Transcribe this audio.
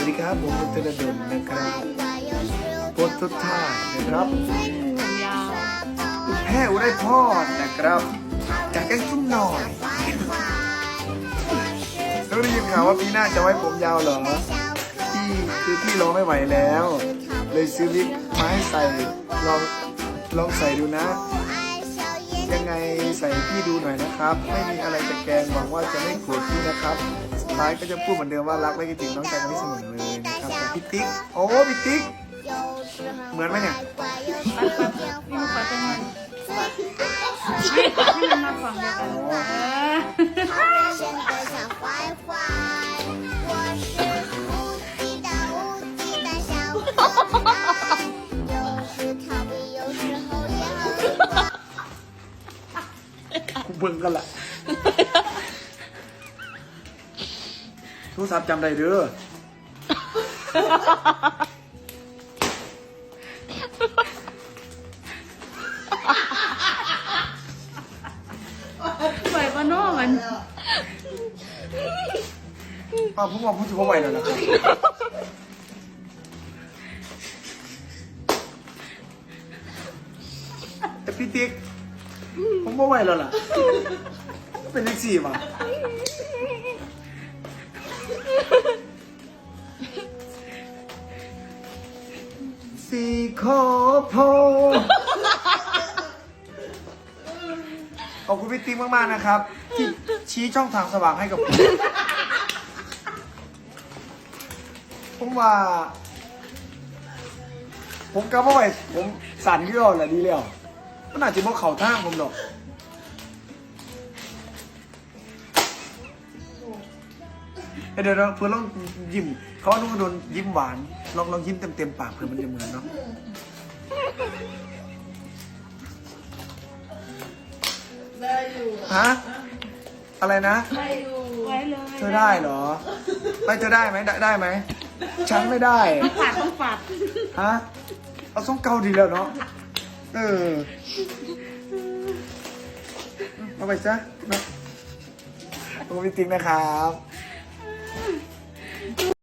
ผมอุตรดลนะครับโพสต์ทุกท่ายนะครับผมยาวแพ้อุไรพรนะครับ จากแก้งชุ่มหน่อยแล้วได้ยินข่าวว่าปีหน้าจะไว้ผมยาวเหรอพี่คือพี่รอไม่ไหวแล้ว เลยซื้อวิกมาให้ใส่ลองลองใส่ดูนะ ยังไงใส่พี่ดูหน่อยนะครับ ไม่มีอะไรจะแกล้งหวังว่าจะไม่โกรธพี่นะครับสุดท้ายก็จะพูดเหมือนเดิมว่ารักและคิดถึงน้องใจกันที่เสมอเลยนะครับแต่พี่ติ๊กโอ้พี่ติ๊กเหมือนไหมเนี่ยปั๊บปั๊บพี่มุกขอจังหวะให้มันมาฝั่งเดียวกัน เบิ่งกันละโทรศัพท์จำได้เด้อปล่อยปะโน่มันอ้าวผมบอกผมจะบ่ไหวแล้วนะครับแต่พี่ติ๊ก ผมบ่ไหวแล้วล่ะ เป็นเลขสี่ป่ะสี่ขอโพขอบคุณพี่ติ๊กมาก ๆ นะครับ ที่ชี้ช่องทางสว่างให้กับผม ผมว่า ผมกำว่าไหวผมสั่นที่เราแหละดีแล้ว มันอาจจะบอกเข่าทางผมหรอกเอ้ยเดี๋ยวเราเพื่อนลองยิ้มเขาต้องโดนยิ้มหวานลองลองยิ้มเต็มเต็มๆปากเพื่อมันจะเหมือนเนาะฮะอะไรนะไว้เลยเธอได้เหรอ ไม่เธอได้ไหมได้ได้ไหม ฉันไม่ได้ ต้องฝาดต้องฝาดฮะเอาส้มเกาดีแล้วเนาะ เออ เอาไปซะมาขอบคุณพี่ติ๊กนะครับ